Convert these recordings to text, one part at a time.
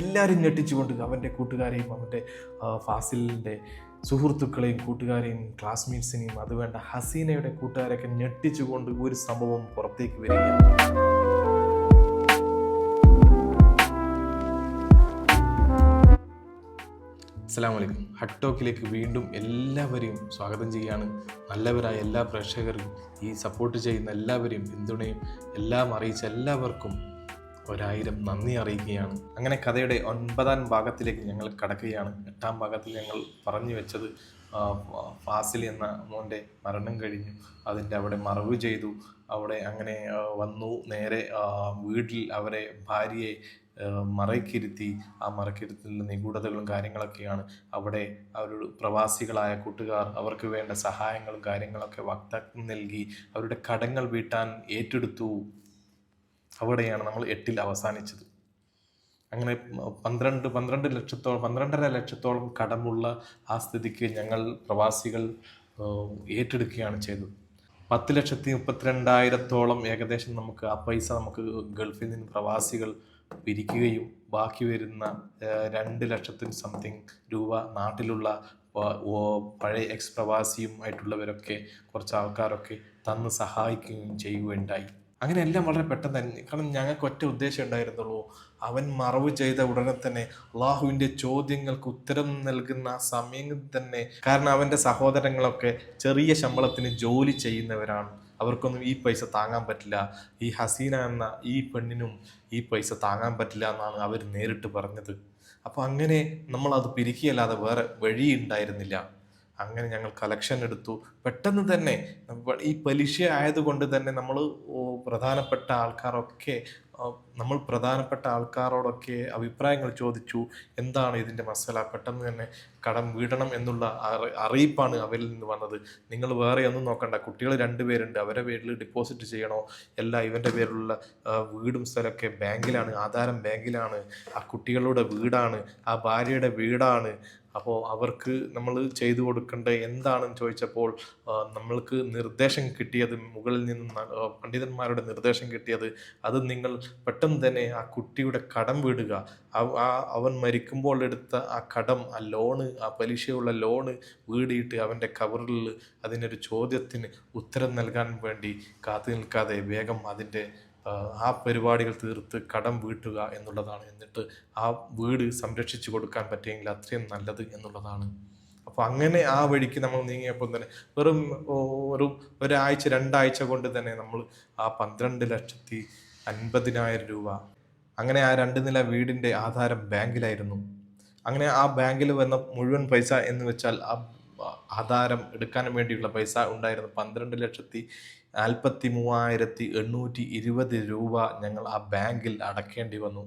എല്ലാവരും ഞെട്ടിച്ചുകൊണ്ട് അവന്റെ കൂട്ടുകാരെയും അവന്റെ ഫാസിലിന്റെ സുഹൃത്തുക്കളെയും കൂട്ടുകാരെയും ക്ലാസ്മേറ്റ്സിനെയും അത് വേണ്ട ഹസീനയുടെ കൂട്ടുകാരെയൊക്കെ ഞെട്ടിച്ചുകൊണ്ട് ഒരു സംഭവം പുറത്തേക്ക് വരികയാണ്. അസ്സാം വലൈക്കും ഹട്ടോക്കിലേക്ക് വീണ്ടും എല്ലാവരെയും സ്വാഗതം ചെയ്യുകയാണ്. നല്ലവരായ എല്ലാ പ്രേക്ഷകരും ഈ സപ്പോർട്ട് ചെയ്യുന്ന എല്ലാവരെയും പിന്തുണയും എല്ലാം അറിയിച്ച എല്ലാവർക്കും ഒരായിരം നന്ദി അറിയിക്കുകയാണ്. അങ്ങനെ കഥയുടെ ഒൻപതാം ഭാഗത്തിലേക്ക് ഞങ്ങൾ കടക്കുകയാണ്. എട്ടാം ഭാഗത്തിൽ ഞങ്ങൾ പറഞ്ഞു വെച്ചത് ഫാസിൽ എന്ന മോന്റെ മരണം കഴിഞ്ഞു. അതിന്റെ അവിടെ മറവ് ചെയ്തു. അവിടെ അങ്ങനെ വന്നു. നേരെ വീട്ടിൽ അവരെ ഭാര്യയെ മറയ്ക്കിരുത്തി. ആ മറക്കിരുത്തിലുള്ള നിഗൂഢതകളും കാര്യങ്ങളൊക്കെയാണ്. അവിടെ അവരോട് പ്രവാസികളായ കൂട്ടുകാർ അവർക്ക് വേണ്ട സഹായങ്ങളും കാര്യങ്ങളൊക്കെ വാഗ്ദാനം നൽകി. അവരുടെ കടങ്ങൾ വീട്ടാൻ ഏറ്റെടുത്തു. അവിടെയാണ് നമ്മൾ എട്ടിൽ അവസാനിച്ചത്. അങ്ങനെ പന്ത്രണ്ട് പന്ത്രണ്ട് ലക്ഷത്തോളം പന്ത്രണ്ടര ലക്ഷത്തോളം കടമുള്ള ആ സ്ഥിതിക്ക് ഞങ്ങൾ പ്രവാസികൾ ഏറ്റെടുക്കുകയാണ് ചെയ്തത്. പത്ത് ലക്ഷത്തി മുപ്പത്തിരണ്ടായിരത്തോളം ഏകദേശം നമുക്ക് ആ പൈസ നമുക്ക് ഗൾഫിൽ നിന്ന് പ്രവാസികൾ പിരിക്കുകയും ബാക്കി വരുന്ന രണ്ട് ലക്ഷത്തിന് സംതിങ് രൂപ നാട്ടിലുള്ള പഴയ എക്സ് പ്രവാസിയും ആയിട്ടുള്ളവരൊക്കെ കുറച്ച് ആൾക്കാരൊക്കെ തന്ന് സഹായിക്കുകയും ചെയ്യുകയുണ്ടായി. അങ്ങനെ എല്ലാം വളരെ പെട്ടെന്ന് തന്നെ. കാരണം ഞങ്ങൾക്ക് ഒറ്റ ഉദ്ദേശം ഉണ്ടായിരുന്നുള്ളൂ. അവൻ മറവ് ചെയ്ത ഉടനെ തന്നെ അള്ളാഹുവിന്റെ ചോദ്യങ്ങൾക്ക് ഉത്തരം നൽകുന്ന സമയം തന്നെ. കാരണം അവന്റെ സഹോദരങ്ങളൊക്കെ ചെറിയ ശമ്പളത്തിന് ജോലി ചെയ്യുന്നവരാണ്. അവർക്കൊന്നും ഈ പൈസ താങ്ങാൻ പറ്റില്ല. ഈ ഹസീന എന്ന ഈ പെണ്ണിനും ഈ പൈസ താങ്ങാൻ പറ്റില്ല എന്നാണ് അവർ നേരിട്ട് പറഞ്ഞത്. അപ്പോൾ അങ്ങനെ നമ്മളത് പിരിക്കുകയല്ലാതെ വേറെ വഴി ഉണ്ടായിരുന്നില്ല അങ്ങനെ ഞങ്ങൾ കളക്ഷൻ എടുത്തു. പെട്ടെന്ന് തന്നെ ഈ പലിശ ആയതുകൊണ്ട് തന്നെ നമ്മൾ പ്രധാനപ്പെട്ട ആൾക്കാരൊക്കെ നമ്മൾ പ്രധാനപ്പെട്ട ആൾക്കാരോടൊക്കെ അഭിപ്രായങ്ങൾ ചോദിച്ചു. എന്താണ് ഇതിന്റെ മസല? പെട്ടെന്ന് തന്നെ കടം വീടണം എന്നുള്ള അറി- അറിയിപ്പാണ് അവരിൽ നിന്ന് വന്നത്. നിങ്ങൾ വേറെ ഒന്നും നോക്കണ്ട. കുട്ടികൾ രണ്ടുപേരുണ്ട് അവരെ പേരിൽ ഡിപ്പോസിറ്റ് ചെയ്യണോ? എല്ലാ ഇവന്റെ പേരിലുള്ള വീടും സ്ഥലമൊക്കെ ബാങ്കിലാണ് ആധാരം ബാങ്കിലാണ്. ആ കുട്ടികളുടെ വീടാണ്. ആ ഭാര്യയുടെ വീടാണ്. അപ്പോൾ അവർക്ക് നമ്മൾ ചെയ്തു കൊടുക്കേണ്ട എന്താണെന്ന് ചോദിച്ചപ്പോൾ നമ്മൾക്ക് നിർദ്ദേശം കിട്ടിയത് മുകളിൽ നിന്ന് പണ്ഡിതന്മാരുടെ നിർദ്ദേശം കിട്ടിയത് അത് നിങ്ങൾ പെട്ടെന്ന് തന്നെ ആ കുട്ടിയുടെ കടം വീടുക. അവൻ മരിക്കുമ്പോൾ എടുത്ത ആ കടം ആ ലോണ് ആ പലിശയുള്ള ലോണ് വീടിയിട്ട് അവന്റെ കവറിൽ അതിനൊരു ചോദ്യത്തിന് ഉത്തരം നൽകാൻ വേണ്ടി കാത്തു നിൽക്കാതെ വേഗം അതിന്റെ ആ, പരിപാടികൾ തീർത്ത് കടം വീട്ടുക എന്നുള്ളതാണ്. എന്നിട്ട് ആ വീട് സംരക്ഷിച്ചു കൊടുക്കാൻ പറ്റിയെങ്കിൽ അത്രയും നല്ലത് എന്നുള്ളതാണ്. അപ്പോൾ അങ്ങനെ ആ വഴിക്ക് നമ്മൾ നീങ്ങിയപ്പോൾ തന്നെ വെറും ഒരു ഒരാഴ്ച രണ്ടാഴ്ച കൊണ്ട് തന്നെ നമ്മൾ ആ പന്ത്രണ്ട് ലക്ഷത്തി അൻപതിനായിരം രൂപ. അങ്ങനെ ആ രണ്ട് നില വീടിന്റെ ആധാരം ബാങ്കിലായിരുന്നു. അങ്ങനെ ആ ബാങ്കിൽ വന്ന മുഴുവൻ പൈസ എന്ന് വെച്ചാൽ ആ ആധാരം എടുക്കാൻ വേണ്ടിയുള്ള പൈസ ഉണ്ടായിരുന്നു. പന്ത്രണ്ട് ലക്ഷത്തി നാൽപ്പത്തി മൂവായിരത്തി എണ്ണൂറ്റി ഇരുപത് രൂപ ഞങ്ങൾ ആ ബാങ്കിൽ അടക്കേണ്ടി വന്നു.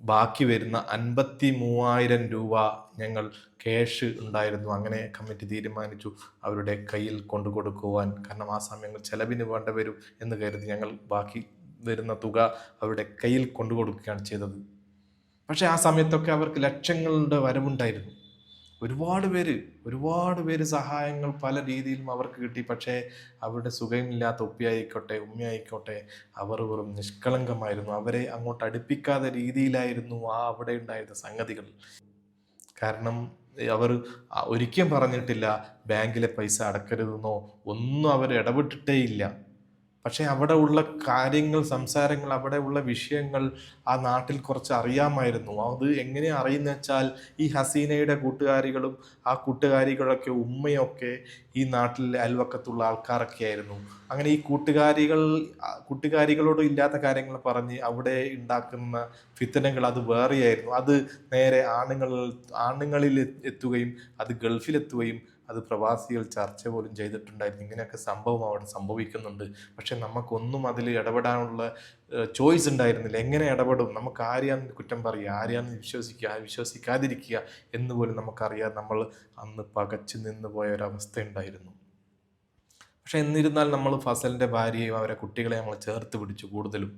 ബാക്കി വരുന്ന അൻപത്തി മൂവായിരം രൂപ ഞങ്ങൾ ക്യാഷ് ഉണ്ടായിരുന്നു. അങ്ങനെ കമ്മിറ്റി തീരുമാനിച്ചു അവരുടെ കയ്യിൽ കൊണ്ടു കൊടുക്കുവാൻ കാരണം ആ സമയങ്ങൾ ചെലവിന് വേണ്ട വരും എന്ന് കരുതി ഞങ്ങൾ ബാക്കി വരുന്ന തുക അവരുടെ കയ്യിൽ കൊണ്ടു കൊടുക്കുകയാണ് ചെയ്തത്. പക്ഷേ ആ സമയത്തൊക്കെ അവർക്ക് ലക്ഷങ്ങളുടെ വരവുണ്ടായിരുന്നു. ഒരുപാട് പേര് ഒരുപാട് പേര് സഹായങ്ങൾ പല രീതിയിലും അവർക്ക് കിട്ടി. പക്ഷേ അവരുടെ സുഖമില്ലാത്ത ഉപ്പിയായിക്കോട്ടെ ഉമ്മയായിക്കോട്ടെ അവർ വെറും നിഷ്കളങ്കമായിരുന്നു. അവരെ അങ്ങോട്ട് അടുപ്പിക്കാത്ത രീതിയിലായിരുന്നു ആ അവിടെ ഉണ്ടായിരുന്ന സംഗതികൾ. കാരണം അവർ ഒരിക്കലും പറഞ്ഞിട്ടില്ല ബാങ്കിലെ പൈസ അടക്കരുതെന്നോ ഒന്നും അവർ ഇടപെട്ടിട്ടേ ഇല്ല പക്ഷേ അവിടെ ഉള്ള കാര്യങ്ങൾ സംസാരങ്ങൾ അവിടെ ഉള്ള വിഷയങ്ങൾ ആ നാട്ടിൽ കുറച്ച് അറിയാമായിരുന്നു. അത് എങ്ങനെ അറിയുന്ന വെച്ചാൽ ഈ ഹസീനയുടെ കൂട്ടുകാരികളും ആ കൂട്ടുകാരികളൊക്കെ ഉമ്മയൊക്കെ ഈ നാട്ടിൽ അയൽവക്കത്തുള്ള ആൾക്കാരൊക്കെ ആയിരുന്നു. അങ്ങനെ ഈ കൂട്ടുകാരികൾ കൂട്ടുകാരികളോട് ഇല്ലാത്ത കാര്യങ്ങൾ പറഞ്ഞ് അവിടെ ഉണ്ടാക്കുന്ന ഫിത്തനങ്ങൾ അത് വേറെയായിരുന്നു. അത് നേരെ ആണുങ്ങൾ ആണുങ്ങളിൽ എത്തുകയും അത് ഗൾഫിലെത്തുകയും അത് പ്രവാസികൾ ചർച്ച പോലും ചെയ്തിട്ടുണ്ടായിരുന്നു. ഇങ്ങനെയൊക്കെ സംഭവം അവിടെ സംഭവിക്കുന്നുണ്ട്. പക്ഷെ നമുക്കൊന്നും അതിൽ ഇടപെടാനുള്ള ചോയ്സ് ഉണ്ടായിരുന്നില്ല. എങ്ങനെ ഇടപെടും? നമുക്ക് ആരെയാണെന്ന് കുറ്റം പറയുക? ആരെയാണെന്ന് വിശ്വസിക്കുക? വിശ്വസിക്കാതിരിക്കുക എന്ന് പോലും നമുക്കറിയാം നമ്മൾ അന്ന് പകച്ചു നിന്ന് പോയ ഒരവസ്ഥ ഉണ്ടായിരുന്നു പക്ഷെ എന്നിരുന്നാൽ നമ്മൾ ഫസലിന്റെ ഭാര്യയും അവരെ കുട്ടികളെ നമ്മൾ ചേർത്ത് പിടിച്ചു കൂടുതലും.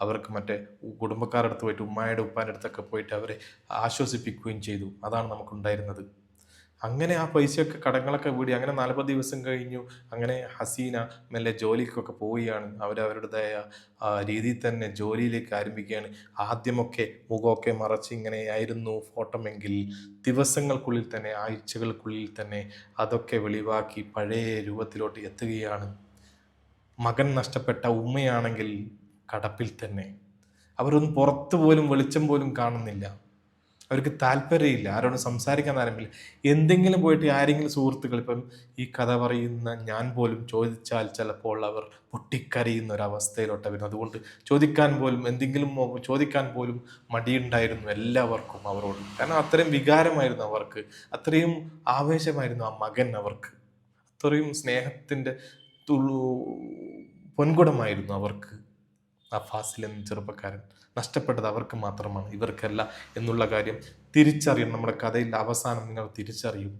അവർക്ക് മറ്റേ കുടുംബക്കാരുടെ അടുത്ത് പോയിട്ട് ഉമ്മായുടെ ഉപ്പാന്റെ അടുത്തൊക്കെ പോയിട്ട് അവരെ ആശ്വസിപ്പിക്കുകയും ചെയ്തു. അതാണ് നമുക്കുണ്ടായിരുന്നത്. അങ്ങനെ ആ പൈസയൊക്കെ കടങ്ങളൊക്കെ വീടി അങ്ങനെ നാൽപ്പത് ദിവസം കഴിഞ്ഞു. അങ്ങനെ ഹസീന മെല്ലെ ജോലിക്കൊക്കെ പോവുകയാണ്. അവരവരുടേതായ രീതിയിൽ തന്നെ ജോലിയിലേക്ക് ആരംഭിക്കുകയാണ്. ആദ്യമൊക്കെ മുഖമൊക്കെ മറച്ച് ഇങ്ങനെയായിരുന്നു ഫോട്ടോമെങ്കിൽ ദിവസങ്ങൾക്കുള്ളിൽ തന്നെ ആഴ്ചകൾക്കുള്ളിൽ തന്നെ അതൊക്കെ വെളിവാക്കി പഴയ രൂപത്തിലോട്ട് എത്തുകയാണ്. മകൻ നഷ്ടപ്പെട്ട ഉമ്മയാണെങ്കിൽ കടപ്പിൽ തന്നെ. അവരൊന്നും പുറത്തു പോലും വെളിച്ചം പോലും കാണുന്നില്ല. അവർക്ക് താല്പര്യമില്ല. ആരോട് സംസാരിക്കാൻ താല്പര്യമില്ല എന്തെങ്കിലും പോയിട്ട് ആരെങ്കിലും സുഹൃത്തുക്കൾ ഇപ്പം ഈ കഥ പറയുന്ന ഞാൻ പോലും ചോദിച്ചാൽ ചിലപ്പോൾ അവർ പൊട്ടിക്കരയുന്ന ഒരവസ്ഥയിലോട്ട് വരുന്നു അതുകൊണ്ട് ചോദിക്കാൻ പോലും എന്തെങ്കിലും ചോദിക്കാൻ പോലും മടിയുണ്ടായിരുന്നു എല്ലാവർക്കും അവരോട്. കാരണം അത്രയും വികാരമായിരുന്നു അവർക്ക്. അത്രയും ആവേശമായിരുന്നു ആ മകൻ അവർക്ക്. അത്രയും സ്നേഹത്തിന്റെ തുളു പൊൻകുടമായിരുന്നു അവർക്ക്. ആ ഫാസിൽ എന്ന ചെറുപ്പക്കാരൻ നഷ്ടപ്പെട്ടത് അവർക്ക് മാത്രമാണ്. ഇവർക്കല്ല എന്നുള്ള കാര്യം തിരിച്ചറിയും നമ്മുടെ കഥയിലെ അവസാനം നിങ്ങൾ തിരിച്ചറിയും.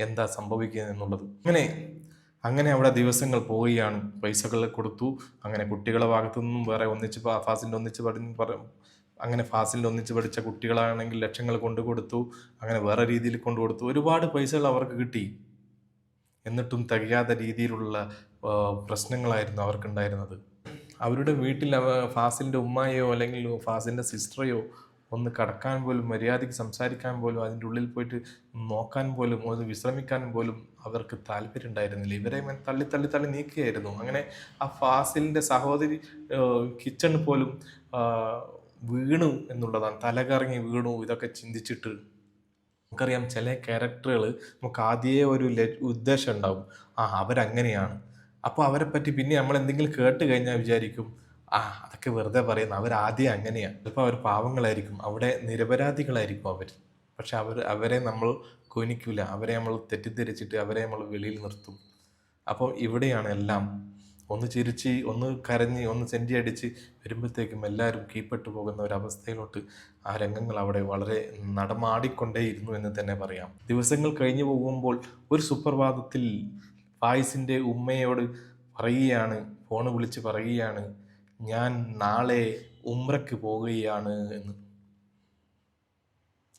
എന്താ സംഭവിക്കുന്നത് എന്നുള്ളത്. അങ്ങനെ അങ്ങനെ അവിടെ ദിവസങ്ങൾ പോവുകയാണ്. പൈസകൾ കൊടുത്തു. അങ്ങനെ കുട്ടികളെ ഭാഗത്തു നിന്നും വേറെ ഒന്നിച്ച് ഫാസിന്റെ ഒന്നിച്ച് പഠി അങ്ങനെ ഫാസിലിന്റെ ഒന്നിച്ച് പഠിച്ച കുട്ടികളാണെങ്കിൽ ലക്ഷങ്ങൾ കൊണ്ടു കൊടുത്തു. അങ്ങനെ വേറെ രീതിയിൽ കൊണ്ടു കൊടുത്തു. ഒരുപാട് പൈസകൾ അവർക്ക് കിട്ടി. എന്നിട്ടും തികയാത്ത രീതിയിലുള്ള പ്രശ്നങ്ങളായിരുന്നു അവർക്കുണ്ടായിരുന്നത്. അവരുടെ വീട്ടിൽ ഫാസിലിന്റെ ഉമ്മയോ അല്ലെങ്കിൽ ഫാസിലിന്റെ സിസ്റ്ററെയോ ഒന്ന് കടക്കാൻ പോലും മര്യാദയ്ക്ക് സംസാരിക്കാൻ പോലും അതിന്റെ ഉള്ളിൽ പോയിട്ട് നോക്കാൻ പോലും ഒന്ന് വിശ്രമിക്കാൻ പോലും അവർക്ക് താല്പര്യം ഉണ്ടായിരുന്നില്ല ഇവരെ തള്ളി തള്ളി തള്ളി നീക്കുകയായിരുന്നു. അങ്ങനെ ആ ഫാസിലിന്റെ സഹോദരി കിച്ചൺ പോലും വീണു എന്നുള്ളതാണ്. തലകറങ്ങി വീണു ഇതൊക്കെ ചിന്തിച്ചിട്ട്. നമുക്കറിയാം ചില ക്യാരക്ടറുകൾ നമുക്ക് ആദ്യമേ ഒരു ഉദ്ദേശം ഉണ്ടാവും. ആ അവരങ്ങനെയാണ്. അപ്പോൾ അവരെ പറ്റി പിന്നെ നമ്മൾ എന്തെങ്കിലും കേട്ട് കഴിഞ്ഞാൽ വിചാരിക്കും ആ അതൊക്കെ വെറുതെ പറയുന്നു. അവർ ആദ്യം അങ്ങനെയാണ് ചിലപ്പോൾ അവർ പാവങ്ങളായിരിക്കും. അവിടെ നിരപരാധികളായിരിക്കും അവർ പക്ഷെ അവർ അവരെ നമ്മൾ കൊനിക്കില്ല അവരെ നമ്മൾ തെറ്റിദ്ധരിച്ചിട്ട് അവരെ നമ്മൾ വെളിയിൽ നിർത്തും. അപ്പോൾ ഇവിടെയാണ് എല്ലാം. ഒന്ന് ചിരിച്ച് ഒന്ന് കരഞ്ഞ് ഒന്ന് സെന്റി അടിച്ച് വരുമ്പോഴത്തേക്കും എല്ലാവരും കീപ്പെട്ടു പോകുന്ന ഒരു അവസ്ഥയിലോട്ട് ആ രംഗങ്ങൾ അവിടെ വളരെ നടമാടിക്കൊണ്ടേയിരുന്നു എന്ന് തന്നെ പറയാം. ദിവസങ്ങൾ കഴിഞ്ഞു പോകുമ്പോൾ ഒരു സുപ്രഭാതത്തിൽ ഫായിസിന്റെ ഉമ്മയോട് പറയുകയാണ് ഫോൺ വിളിച്ച് പറയുകയാണ് ഞാൻ നാളെ ഉമ്രക്ക് പോവുകയാണ് എന്ന്.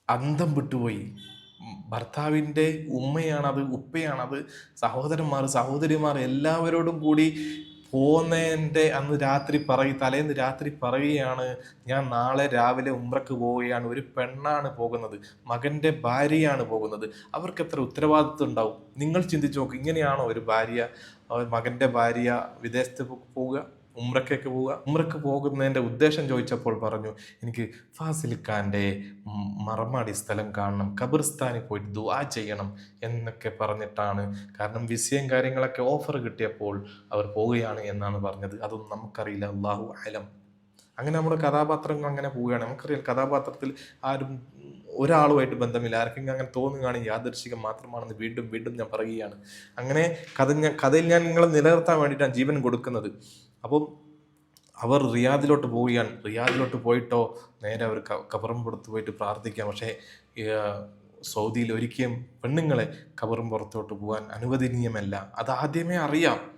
അന്തം വിട്ടുപോയി. ഭർത്താവിന്റെ ഉമ്മയാണത് ഉപ്പയാണത് സഹോദരന്മാർ സഹോദരിമാർ എല്ലാവരോടും കൂടി പോകുന്നതിന്റെ അന്ന് രാത്രി പറയും തലേന്ന് രാത്രി പറയുകയാണ് ഞാൻ നാളെ രാവിലെ ഉമ്രക്ക് പോവുകയാണ്. ഒരു പെണ്ണാണ് പോകുന്നത്. മകന്റെ ഭാര്യയാണ് പോകുന്നത്. അവർക്ക് എത്ര ഉത്തരവാദിത്വം ഉണ്ടാവും? നിങ്ങൾ ചിന്തിച്ചു നോക്ക് ഇങ്ങനെയാണോ ഒരു ഭാര്യ മകന്റെ ഭാര്യ വിദേശത്ത് പോവുക? ഉമ്രക്കൊക്കെ പോവുക. ഉമ്രക്ക് പോകുന്നതിന്റെ ഉദ്ദേശം ചോദിച്ചപ്പോൾ പറഞ്ഞു എനിക്ക് ഫാസിലിക്കാന്റെ മറമാടി സ്ഥലം കാണണം. ഖബർസ്ഥാനിൽ പോയിട്ട് ദുആ ചെയ്യണം എന്നൊക്കെ പറഞ്ഞിട്ടാണ്. കാരണം വിസയും കാര്യങ്ങളൊക്കെ ഓഫർ കിട്ടിയപ്പോൾ അവർ പോവുകയാണ് എന്നാണ് പറഞ്ഞത്. അതൊന്നും നമുക്കറിയില്ല. അള്ളാഹു അലം. അങ്ങനെ നമ്മുടെ കഥാപാത്രങ്ങൾ അങ്ങനെ പോവുകയാണ്. നമുക്കറിയാം കഥാപാത്രത്തിൽ ആരും ഒരാളുമായിട്ട് ബന്ധമില്ല. ആർക്കെങ്കിലും അങ്ങനെ തോന്നുകയാണ് യാദർശികം മാത്രമാണെന്ന് വീണ്ടും വീണ്ടും ഞാൻ പറയുകയാണ്. അങ്ങനെ കഥ ഞാൻ കഥയിൽ ഞാൻ നിങ്ങളെ നിലനിർത്താൻ വേണ്ടിയിട്ടാണ് ജീവൻ കൊടുക്കുന്നത്. അപ്പം അവർ റിയാദിലോട്ട് പോവുകയാണ്. റിയാദിലോട്ട് പോയിട്ടോ നേരെ അവർ ക- കബറും പുറത്ത് പോയിട്ട് പ്രാർത്ഥിക്കാം. പക്ഷേ സൗദിയിൽ ഒരിക്കലും പെണ്ണുങ്ങളെ കബറും പുറത്തോട്ട് പോകാൻ അനുവദനീയമല്ല. അത് ആദ്യമേ അറിയാം.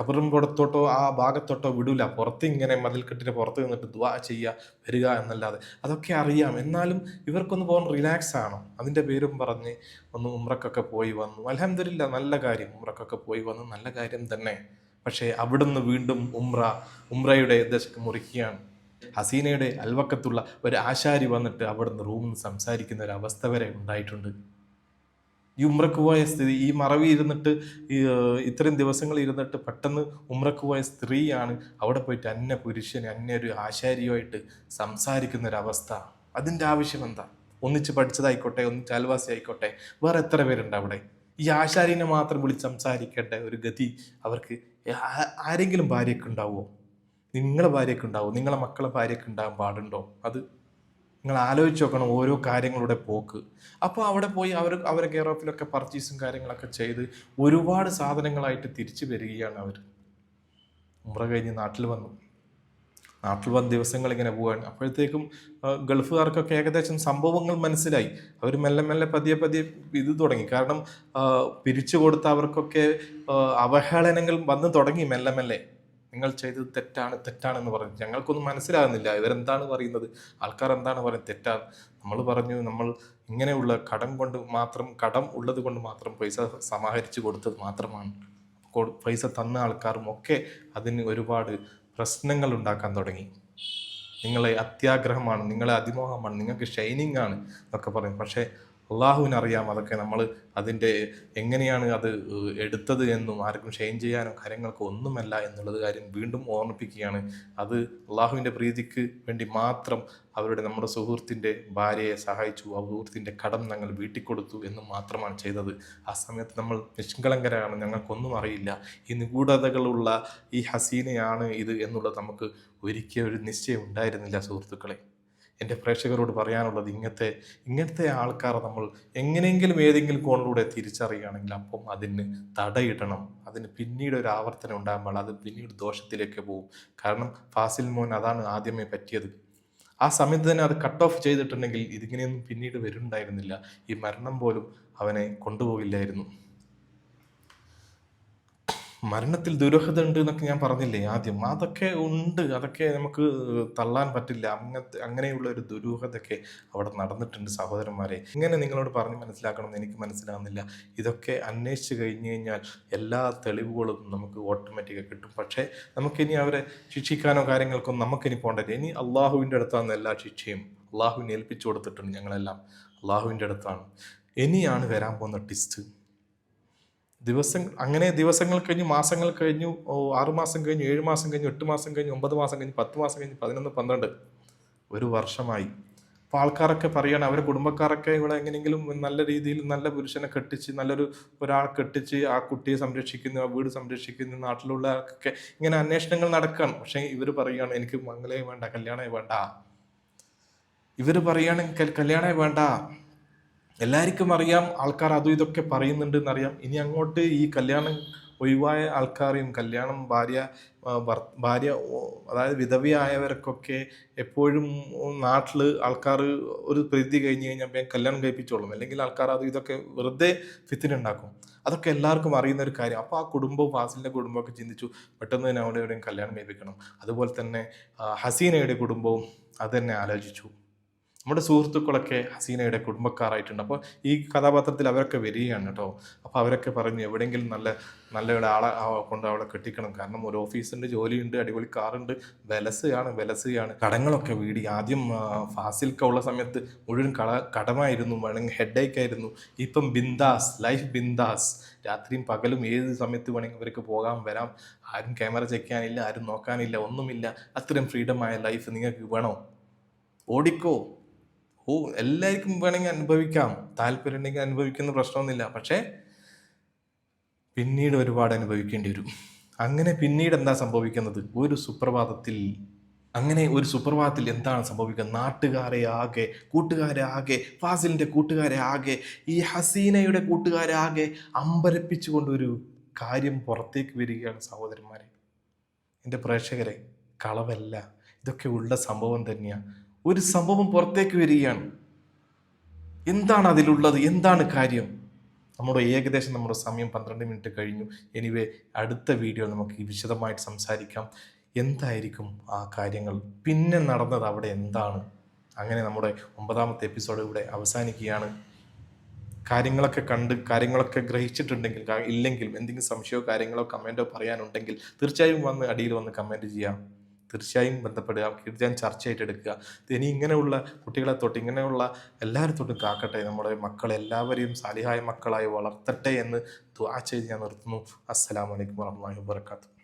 കബറും പുറത്തോട്ടോ ആ ഭാഗത്തോട്ടോ വിടൂല. പുറത്ത് ഇങ്ങനെ മതിൽക്കെട്ടിന് പുറത്ത് നിന്നിട്ട് ദ്വാ ചെയ്യുക വരിക എന്നല്ലാതെ അതൊക്കെ അറിയാം. എന്നാലും ഇവർക്കൊന്ന് പോകാൻ റിലാക്സ് ആണോ അതിന്റെ പേരും പറഞ്ഞ് ഒന്ന് ഉമ്രക്കൊക്കെ പോയി വന്നു. അലഹമില്ല നല്ല കാര്യം. ഉമ്രക്കൊക്കെ പോയി വന്നു. നല്ല കാര്യം തന്നെ. പക്ഷേ അവിടുന്ന് വീണ്ടും ഉമ്ര ഉമ്രയുടെ ദശക്ക് മുറിക്കുകയാണ്. ഹസീനയുടെ അൽവക്കത്തുള്ള ഒരു ആശാരി വന്നിട്ട് അവിടുന്ന് റൂമിൽ സംസാരിക്കുന്ന ഒരു അവസ്ഥ വരെ ഉണ്ടായിട്ടുണ്ട്. ഈ ഉമ്രക്ക് പോയ സ്ഥിതി ഈ മറവി ഇരുന്നിട്ട് ഇത്രയും ദിവസങ്ങൾ ഇരുന്നിട്ട് പെട്ടെന്ന് ഉമ്രക്ക് പോയ സ്ത്രീയാണ് അവിടെ പോയിട്ട് അന്യ പുരുഷൻ അന്യ ഒരു ആശാരിയുമായിട്ട് സംസാരിക്കുന്ന ഒരു അവസ്ഥ അതിന്റെ ആവശ്യം എന്താ? ഒന്നിച്ച് പഠിച്ചതായിക്കോട്ടെ ഒന്നിച്ച് അയൽവാസി ആയിക്കോട്ടെ വേറെ എത്ര പേരുണ്ട് അവിടെ? ഈ ആശാരിനെ മാത്രം വിളിച്ച് സംസാരിക്കേണ്ട ഒരു ഗതി അവർക്ക് ആരെങ്കിലും ഭാര്യയ്ക്ക് ഉണ്ടാവുമോ നിങ്ങളെ ഭാര്യയ്ക്ക് ഉണ്ടാവുമോ നിങ്ങളെ മക്കളെ ഭാര്യയ്ക്ക് ഉണ്ടാകാൻ പാടുണ്ടോ? അത് നിങ്ങൾ ആലോചിച്ച് നോക്കണം ഓരോ കാര്യങ്ങളുടെ പോക്ക്. അപ്പോൾ അവിടെ പോയി അവർ അവരെ കെയർ ഓഫിലൊക്കെ പർച്ചേസും കാര്യങ്ങളൊക്കെ ചെയ്ത് ഒരുപാട് സാധനങ്ങളായിട്ട് തിരിച്ചു വരികയാണ് അവർ. ഉമ്ര കഴിഞ്ഞ് നാട്ടിൽ വന്നു. നാട്ടിൽ വന്ന ദിവസങ്ങൾ ഇങ്ങനെ പോവാണ്. അപ്പോഴത്തേക്കും ഗൾഫുകാർക്കൊക്കെ ഏകദേശം സംഭവങ്ങൾ മനസ്സിലായി. അവർ മെല്ലെ മെല്ലെ പതിയെ പതിയെ ഇത് തുടങ്ങി. കാരണം പിരിച്ചു കൊടുത്ത അവർക്കൊക്കെ അവഹേളനങ്ങൾ വന്നു തുടങ്ങി മെല്ലെ മെല്ലെ. നിങ്ങൾ ചെയ്തത് തെറ്റാണ് തെറ്റാണെന്ന് പറഞ്ഞു. ഞങ്ങൾക്കൊന്നും മനസ്സിലാകുന്നില്ല. ഇവരെന്താണ് പറയുന്നത്? ആൾക്കാർ എന്താണ് പറയുന്നത്? തെറ്റാണ് നമ്മൾ പറഞ്ഞു നമ്മൾ ഇങ്ങനെയുള്ള കടം കൊണ്ട് മാത്രം കടം ഉള്ളത് കൊണ്ട് മാത്രം പൈസ സമാഹരിച്ചു കൊടുത്തത് മാത്രമാണ്. പൈസ തന്ന ആൾക്കാരും ഒക്കെ അതിന് ഒരുപാട് പ്രശ്നങ്ങൾ ഉണ്ടാക്കാൻ തുടങ്ങി. നിങ്ങളെ അത്യാഗ്രഹമാണ് നിങ്ങളെ അതിമോഹമാണ് നിങ്ങൾക്ക് ഷൈനിങ് ആണ് എന്നൊക്കെ പറയും. പക്ഷേ അള്ളാഹുവിന് അറിയാം അതൊക്കെ നമ്മൾ അതിന്റെ എങ്ങനെയാണ് അത് എടുത്തത് എന്നും ആർക്കും ഷെയിൻ ചെയ്യാനോ കാര്യങ്ങൾക്കോ ഒന്നുമല്ല എന്നുള്ളത് കാര്യം വീണ്ടും ഓർമ്മിപ്പിക്കുകയാണ്. അത് അള്ളാഹുവിന്റെ പ്രീതിക്ക് വേണ്ടി മാത്രം അവരുടെ നമ്മുടെ സുഹൃത്തിന്റെ ഭാര്യയെ സഹായിച്ചു ആ സുഹൃത്തിന്റെ കടം ഞങ്ങൾ വീട്ടിൽ കൊടുത്തു എന്ന് മാത്രമാണ് ചെയ്തത്. ആ സമയത്ത് നമ്മൾ നിഷ്കളങ്കരാണ് ഞങ്ങൾക്കൊന്നും അറിയില്ല. ഈ നിഗൂഢതകളുള്ള ഈ ഹസീനയാണ് ഇത് എന്നുള്ളത് നമുക്ക് ഒരിക്കലും ഒരു നിശ്ചയം ഉണ്ടായിരുന്നില്ല സുഹൃത്തുക്കളെ. എന്റെ പ്രേക്ഷകരോട് പറയാനുള്ളത് ഇങ്ങനത്തെ ഇങ്ങനത്തെ ആൾക്കാരെ നമ്മൾ എങ്ങനെയെങ്കിലും ഏതെങ്കിലും കോണിലൂടെ തിരിച്ചറിയുകയാണെങ്കിൽ അപ്പം അതിന് തടയിടണം. അതിന് പിന്നീട് ഒരു ആവർത്തനം ഉണ്ടാകുമ്പോൾ അത് പിന്നീട് ദോഷത്തിലേക്ക് പോകും. കാരണം ഫാസിൽ മോൻ അതാണ് ആദ്യമേ പറ്റിയത്. ആ സമയത്ത് തന്നെ അത് കട്ട് ഓഫ് ചെയ്തിട്ടുണ്ടെങ്കിൽ ഇതിങ്ങനെയൊന്നും പിന്നീട് വരുന്നുണ്ടായിരുന്നില്ല. ഈ മരണം പോലും അവനെ കൊണ്ടുപോകില്ലായിരുന്നു. മരണത്തിൽ ദുരൂഹത ഉണ്ട് എന്നൊക്കെ ഞാൻ പറഞ്ഞില്ലേ ആദ്യം? അതൊക്കെ ഉണ്ട്. അതൊക്കെ നമുക്ക് തള്ളാൻ പറ്റില്ല. അങ്ങനത്തെ അങ്ങനെയുള്ള ഒരു ദുരൂഹതയൊക്കെ അവിടെ നടന്നിട്ടുണ്ട് സഹോദരന്മാരെ. ഇങ്ങനെ നിങ്ങളോട് പറഞ്ഞ് മനസ്സിലാക്കണമെന്ന് എനിക്ക് മനസ്സിലാകുന്നില്ല ഇതൊക്കെ അന്വേഷിച്ച് കഴിഞ്ഞു കഴിഞ്ഞാൽ എല്ലാ തെളിവുകളും നമുക്ക് ഓട്ടോമാറ്റിക്കായി കിട്ടും. പക്ഷേ നമുക്കിനി അവരെ ശിക്ഷിക്കാനോ കാര്യങ്ങൾക്കോ നമുക്കിനി പോകേണ്ടത് ഇനി അള്ളാഹുവിന്റെ അടുത്താണ് എല്ലാ ശിക്ഷയും അള്ളാഹുവിനെ ഏൽപ്പിച്ചു കൊടുത്തിട്ടുണ്ട് ഞങ്ങളെല്ലാം. അള്ളാഹുവിന്റെ അടുത്താണ്. ഇനിയാണ് വരാൻ പോകുന്ന ടിസ്റ്റ് ദിവസം അങ്ങനെ ദിവസങ്ങൾ കഴിഞ്ഞു മാസങ്ങൾ കഴിഞ്ഞു ഓ ആറ് മാസം കഴിഞ്ഞു ഏഴ് മാസം കഴിഞ്ഞു എട്ട് മാസം കഴിഞ്ഞു ഒമ്പത് മാസം കഴിഞ്ഞു പത്ത് മാസം കഴിഞ്ഞു പതിനൊന്ന് പന്ത്രണ്ട് ഒരു വർഷമായി. അപ്പോൾ ആൾക്കാരൊക്കെ പറയാണ് അവരെ കുടുംബക്കാരൊക്കെ ഇവിടെ എങ്ങനെയെങ്കിലും നല്ല രീതിയിൽ നല്ല പുരുഷനെ കെട്ടിച്ച് നല്ലൊരു ഒരാൾ കെട്ടിച്ച് ആ കുട്ടിയെ സംരക്ഷിക്കുന്നു ആ വീട് സംരക്ഷിക്കുന്നു നാട്ടിലുള്ള ആൾക്കൊക്കെ ഇങ്ങനെ അന്വേഷണങ്ങൾ നടക്കുകയാണ് പക്ഷേ ഇവർ പറയുകയാണ് എനിക്ക് മംഗലേ വേണ്ട കല്യാണമേ വേണ്ട. ഇവർ പറയുകയാണെങ്കിൽ കല്യാണമേ വേണ്ട. എല്ലാവർക്കും അറിയാം ആൾക്കാർ അതും ഇതൊക്കെ പറയുന്നുണ്ട് എന്നറിയാം ഇനി അങ്ങോട്ട് ഈ കല്യാണം ഒഴിവായ ആൾക്കാരെയും കല്യാണം ഭാര്യ ഭാര്യ അതായത് വിധവയായവർക്കൊക്കെ എപ്പോഴും നാട്ടിൽ ആൾക്കാർ ഒരു പ്രീതി കഴിഞ്ഞ് കഴിഞ്ഞാൽ വേഗം കല്യാണം കഴിപ്പിച്ചോളും. അല്ലെങ്കിൽ ആൾക്കാർ അത് ഇതൊക്കെ വെറുതെ ഫിത്തിനുണ്ടാക്കും അതൊക്കെ എല്ലാവർക്കും അറിയുന്ന ഒരു കാര്യം. അപ്പോൾ ആ കുടുംബവും ഫാസിലിന്റെ കുടുംബമൊക്കെ ചിന്തിച്ചു പെട്ടെന്ന് തന്നെ അവിടെ എവിടെയും കല്യാണം കഴിപ്പിക്കണം. അതുപോലെ തന്നെ ഹസീനയുടെ കുടുംബവും അത് തന്നെ ആലോചിച്ചു. നമ്മുടെ സുഹൃത്തുക്കളൊക്കെ ഹസീനയുടെ കുടുംബക്കാരായിട്ടുണ്ട്. അപ്പോൾ ഈ കഥാപാത്രത്തിൽ അവരൊക്കെ വരികയാണ് കേട്ടോ. അപ്പോൾ അവരൊക്കെ പറഞ്ഞു എവിടെയെങ്കിലും നല്ല നല്ല ഒരാളെ കൊണ്ട് അവളെ കെട്ടിക്കണം. കാരണം ഒരു ഓഫീസിന്റെ ജോലിയുണ്ട് അടിപൊളി കാറുണ്ട് വിലസുകയാണ് വിലസുകയാണ് കടങ്ങളൊക്കെ വീടി. ആദ്യം ഫാസിൽക്ക ഉള്ള സമയത്ത് മുഴുവൻ കട കടമായിരുന്നു വേണമെങ്കിൽ ഹെഡേക്ക് ആയിരുന്നു. ഇപ്പം ബിന്ദാസ് ലൈഫ് ബിന്ദാസ്. രാത്രിയും പകലും ഏത് സമയത്ത് വേണമെങ്കിൽ അവർക്ക് പോകാം വരാം. ആരും ക്യാമറ ചെക്കാനില്ല ആരും നോക്കാനില്ല ഒന്നുമില്ല. അത്രയും ഫ്രീഡമായ ലൈഫ് നിങ്ങൾക്ക് വേണോ? ഓടിക്കോ. ഓ എല്ലാവർക്കും വേണമെങ്കിൽ അനുഭവിക്കാം. താല്പര്യം ഉണ്ടെങ്കിൽ അനുഭവിക്കുന്ന പ്രശ്നമൊന്നുമില്ല. പക്ഷേ പിന്നീട് ഒരുപാട് അനുഭവിക്കേണ്ടി വരും. അങ്ങനെ പിന്നീട് എന്താ സംഭവിക്കുന്നത്? ഒരു സുപ്രഭാതത്തിൽ അങ്ങനെ ഒരു സുപ്രഭാതത്തിൽ എന്താണ് സംഭവിക്കുന്നത് നാട്ടുകാരെ ആകെ കൂട്ടുകാരെ ആകെ ഫാസിലിന്റെ കൂട്ടുകാരെ ആകെ ഈ ഹസീനയുടെ കൂട്ടുകാരെ ആകെ അമ്പരപ്പിച്ചുകൊണ്ട് ഒരു കാര്യം പുറത്തേക്ക് വരികയാണ് സഹോദരന്മാരെ. എന്റെ പ്രേക്ഷകരെ കളവല്ല. ഇതൊക്കെ ഉള്ള സംഭവം തന്നെയാണ് ഒരു സംഭവം പുറത്തേക്ക് വരികയാണ്. എന്താണ് അതിലുള്ളത്? എന്താണ് കാര്യം? നമ്മുടെ ഏകദേശം നമ്മുടെ സമയം പന്ത്രണ്ട് മിനിറ്റ് കഴിഞ്ഞു. എനിവേ അടുത്ത വീഡിയോ നമുക്ക് വിശദമായിട്ട് സംസാരിക്കാം. എന്തായിരിക്കും ആ കാര്യങ്ങൾ? പിന്നെ നടന്നത് അവിടെ എന്താണ്? അങ്ങനെ നമ്മുടെ ഒമ്പതാമത്തെ എപ്പിസോഡ് ഇവിടെ അവസാനിക്കുകയാണ്. കാര്യങ്ങളൊക്കെ കണ്ട് കാര്യങ്ങളൊക്കെ ഗ്രഹിച്ചിട്ടുണ്ടെങ്കിൽ ഇല്ലെങ്കിൽ എന്തെങ്കിലും സംശയമോ കാര്യങ്ങളോ കമന്റോ പറയാനുണ്ടെങ്കിൽ തീർച്ചയായും വന്ന് അടിയിൽ വന്ന് കമന്റ് ചെയ്യാം. തീർച്ചയായും ബന്ധപ്പെടുക. തീർച്ചയായും ചർച്ചയായിട്ട് എടുക്കുക. ഇനി ഇങ്ങനെയുള്ള കുട്ടികളെ തൊട്ട് ഇങ്ങനെയുള്ള എല്ലാവരും തൊട്ടും കാക്കട്ടെ. നമ്മുടെ മക്കളെ എല്ലാവരെയും സാലിഹായ മക്കളായി വളർത്തട്ടെ എന്ന് ദുആ ചെയ്ത് ഞാൻ നിർത്തുന്നു. അസ്സലാമലൈക്കും വാഹമത്തല്ലാഹി വാബർക്കാത്തു